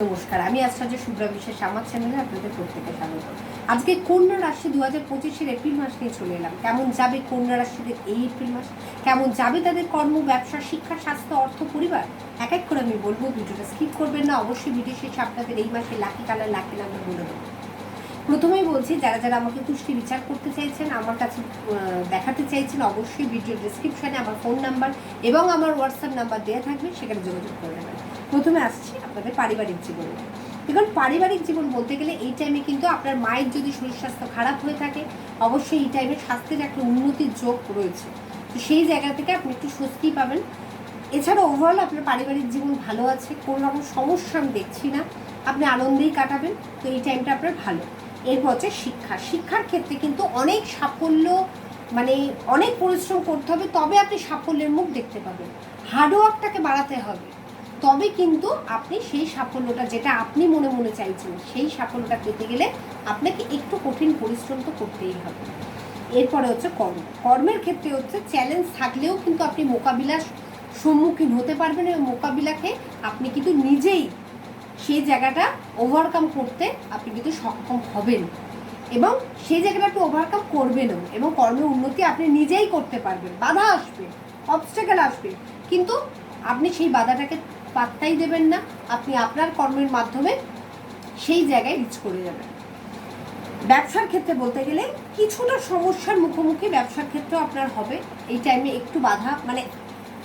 নমস্কার। আমি আশ্চর্য সুদ্রা বিশ্বাস, আমার চ্যানেলে আপনাদের প্রত্যেকে স্বাগত। আজকে কন্যা রাশি দু হাজার পঁচিশের এপ্রিল মাস নিয়ে চলে এলাম। কেমন যাবে কন্যা রাশিদের এই এপ্রিল মাস? কেমন যাবে তাদের কর্ম, ব্যবসা, শিক্ষা, স্বাস্থ্য, অর্থ, পরিবার? এক এক করে আমি বলব, ভিডিওটা স্কিপ করবেন না। অবশ্যই ভিডিও শেষে আপনাদের এই মাসে লাকি কালার লাকি নাম্বার বলে দেবো। প্রথমেই বলছি, যারা যারা আমাকে তুষ্টি বিচার করতে চাইছেন, আমার কাছে দেখাতে চাইছেন, অবশ্যই ভিডিও ডিসক্রিপশানে আমার ফোন নাম্বার এবং আমার হোয়াটসঅ্যাপ নাম্বার দেওয়া থাকবে, সেখানে যোগাযোগ করে নেবেন। প্রথমে আসছি আপনাদের পারিবারিক জীবনে দেখুন, পারিবারিক জীবন বলতে গেলে এই টাইমে কিন্তু আপনার মায়ের যদি শরীর স্বাস্থ্য খারাপ হয়ে থাকে, অবশ্যই এই টাইমে স্বাস্থ্যের একটা উন্নতির যোগ রয়েছে। তো সেই জায়গা থেকে আপনি একটু স্বস্তি পাবেন। এছাড়া ওভারঅল আপনার পারিবারিক জীবন ভালো আছে, কোনো রকম সমস্যা আমি দেখছি না। আপনি আনন্দেই কাটাবেন, তো এই টাইমটা আপনার ভালো। এরপর হচ্ছে শিক্ষা। শিক্ষার ক্ষেত্রে কিন্তু অনেক সাফল্য মানে অনেক পরিশ্রম করতে হবে, তবে আপনি সাফল্যের মুখ দেখতে পাবেন। হার্ডওয়ার্কটাকে বাড়াতে হবে। তবে কিন্তু আপনি সেই সাফল্যটা যেটা আপনি মনে মনে চাইছেন, সেই সাফল্যটা পেতে গেলে আপনাকে একটু কঠিন পরিশ্রম তো করতেই হবে। এরপরে হচ্ছে কর্ম। কর্মের ক্ষেত্রে হচ্ছে চ্যালেঞ্জ থাকলেও কিন্তু আপনি মোকাবিলার সম্মুখীন হতে পারবেন এবং মোকাবিলাকে আপনি কিন্তু নিজেই সেই জায়গাটা ওভারকাম করতে আপনি কিন্তু সক্ষম হবেন। এবং সেই জায়গাটা আপনি ওভারকাম করবেনও এবং কর্মের উন্নতি আপনি নিজেই করতে পারবেন। বাধা আসবে অবস্টেকেল আসবে। কিন্তু আপনি সেই বাধাটাকে পাত্তাই দেবেন না, আপনি আপনার কর্মের মাধ্যমে সেই জায়গায় রিচ করে যাবেন। ব্যবসার ক্ষেত্রে বলতে গেলে কিছুটা সমস্যার মুখোমুখি ব্যবসার ক্ষেত্রেও আপনার হবে। এই টাইমে একটু বাধা মানে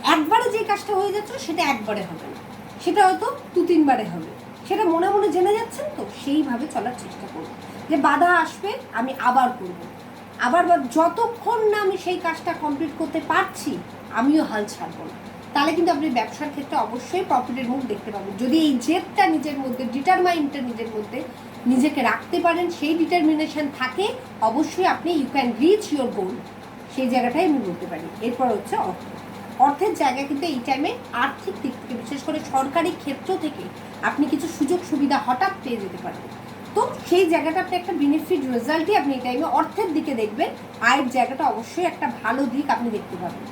একবারে যে কাজটা হয়ে যাচ্ছে সেটা একবারে হবে না। সেটা হয়তো দু তিনবারে হবে। সেটা মনে মনে জেনে যাচ্ছেন তো, সেইভাবে চলার চেষ্টা করব। যে বাধা আসবে, আমি আবার করব। আবার বা- যতক্ষণ না আমি সেই কাজটা কমপ্লিট করতে পারছি, আমিও হাল ছাড়বো না। তাহলে কিন্তু আপনি ব্যবসার ক্ষেত্রে অবশ্যই প্রফিটের মুখ দেখতে পাবেন। যদি এই জেদটা নিজের মধ্যে ডিটারমাইনটা নিজের মধ্যে নিজেকে রাখতে পারেন, সেই ডিটারমিনেশন থাকে, অবশ্যই আপনি you can reach your goal সেই জায়গাটাই আমি বলতে পারি। এরপর হচ্ছে অর্থ। অর্থের জায়গা কিন্তু এই টাইমে আর্থিক দিক থেকে, বিশেষ করে সরকারি ক্ষেত্র থেকে আপনি কিছু সুযোগ সুবিধা হঠাৎ পেয়ে যেতে পারেন তো সেই জায়গাটা আপনি একটা বেনিফিট রেজাল্টই আপনি এই টাইমে অর্থের দিকে দেখবেন, আয়ের জায়গাটা অবশ্যই একটা ভালো দিক আপনি দেখতে পাবেন।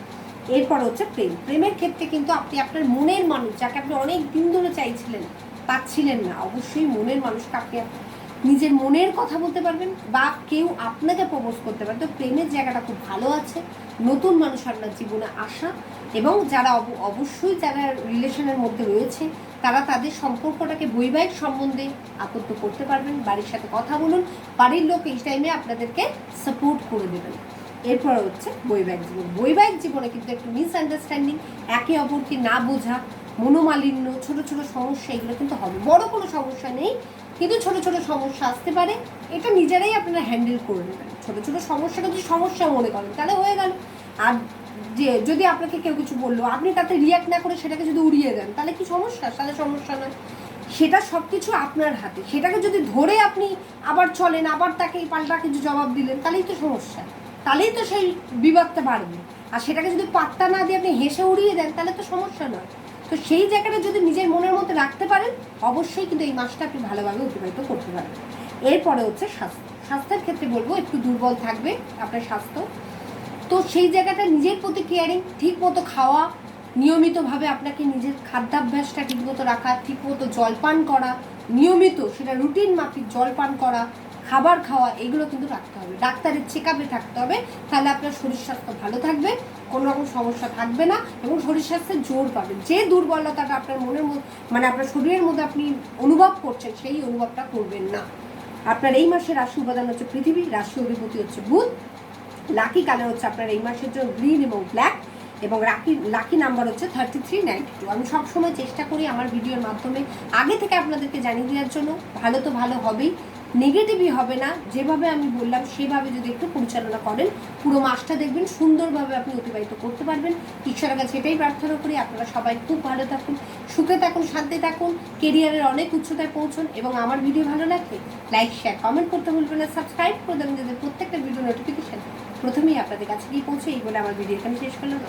এরপর হচ্ছে প্রেম। প্রেমের ক্ষেত্রে কিন্তু আপনি আপনার মনের মানুষ, যাকে আপনি অনেক দিন ধরে চাইছিলেন, পাচ্ছিলেন না, অবশ্যই মনের মানুষকে আপনি নিজের মনের কথা বলতে পারবেন বা কেউ আপনাকে প্রপোজ করতে পারে তো প্রেমের জায়গাটা খুব ভালো আছে। নতুন মানুষ আপনার জীবনে আসা এবং যারা অব- অবশ্যই যারা রিলেশনের মধ্যে রয়েছে, তারা তাদের সম্পর্কটাকে বৈবাহিক সম্বন্ধে আবদ্ধ করতে পারবেন, বাড়ির সাথে কথা বলুন, বাড়ির লোক এই টাইমে আপনাদেরকে সাপোর্ট করে দেবেন। এরপর হচ্ছে বৈবাহিক জীবন। বৈবাহিক জীবনে কিন্তু একটু মিসআন্ডারস্ট্যান্ডিং একে অপরকে না বোঝা মনোমালিন্য, ছোট ছোট সমস্যা, এগুলো কিন্তু হবে। বড় কোনো সমস্যা নেই, কিন্তু ছোট ছোট সমস্যা আসতে পারে। এটা নিজেরাই আপনারা হ্যান্ডেল করে নেবেন। ছোট ছোট সমস্যাটা যদি সমস্যা মনে করেন, তাহলে হয়ে গেল। আর যে, যদি আপনাকে কেউ কিছু বলল, আপনি তাতে রিয়াক্ট না করে সেটাকে যদি উড়িয়ে দেন, তাহলে কি সমস্যা? তাহলে সমস্যা নয়। সেটা সব কিছু আপনার হাতে। সেটাকে যদি ধরে আপনি আবার চলেন, আবার তাকে পাল্টা কিছু জবাব দিলেন, তাহলেই তো সমস্যা। তাহলেই তো সেই বিবাদটা বাড়বে। আর সেটাকে যদি পাত্তা না দিয়ে আপনি হেসে উড়িয়ে দেন, তাহলে তো সমস্যা নয়। তো সেই জায়গাটা যদি নিজের মনের মধ্যে রাখতে পারেন, অবশ্যই কিন্তু এই মাসটা আপনি ভালোভাবে অতিবাহিত করতে পারবেন। এরপরে হচ্ছে স্বাস্থ্য। স্বাস্থ্যের ক্ষেত্রে বলব, একটু দুর্বল থাকবে আপনার স্বাস্থ্য। তো সেই জায়গাটা নিজের প্রতি কেয়ারিং ঠিক মতো খাওয়া, নিয়মিতভাবে আপনাকে নিজের খাদ্যাভ্যাসটা ঠিকমতো রাখা, ঠিকমতো জলপান করা, নিয়মিত সেটা রুটিন মাফিক জলপান করা খাবার খাওয়া, এগুলো কিন্তু রাখতে হবে। ডাক্তারের চেক আপে থাকতে হবে, তাহলে আপনার শরীর স্বাস্থ্য ভালো থাকবে, কোনো রকম সমস্যা থাকবে না এবং শরীর স্বাস্থ্যের জোর পাবেন। যে দুর্বলতাটা আপনার মনের মানে আপনার শরীরের মধ্যে আপনি অনুভব করছেন, সেই অনুভবটা করবেন না। আপনার এই মাসের রাশি উপাদান হচ্ছে পৃথিবী, রাশি অধিপতি হচ্ছে বুধ। লাকি কালার হচ্ছে আপনার এই মাসের জন্য গ্রিন এবং ব্ল্যাক এবং লাকি লাকি নাম্বার হচ্ছে থার্টি থ্রি নাইনটি টু আমি সবসময় চেষ্টা করি আমার ভিডিওর মাধ্যমে আগে থেকে আপনাদেরকে জানিয়ে দেওয়ার জন্য। ভালো তো ভালো হবেই। নেগেটিভই হবে না। যেভাবে আমি বললাম, সেভাবে যদি একটু পরিচালনা করেন, পুরো মাসটা দেখবেন সুন্দরভাবে আপনি অতিবাহিত করতে পারবেন। ঈশ্বরের কাছে এটাই প্রার্থনা করি, আপনারা সবাই খুব ভালো থাকুন, সুখে থাকুন, শান্তি থাকুন, কেরিয়ারের অনেক উচ্চতায় পৌঁছুন এবং আমার ভিডিও ভালো লাগলে লাইক শেয়ার কমেন্ট করতে ভুলবেন না সাবস্ক্রাইব করে দেবেন, যাতে প্রত্যেকটা ভিডিও নোটিফিকেশান প্রথমেই আপনাদের কাছে গিয়ে পৌঁছে, এই বলে আমার ভিডিও এখানে শেষ করলাম।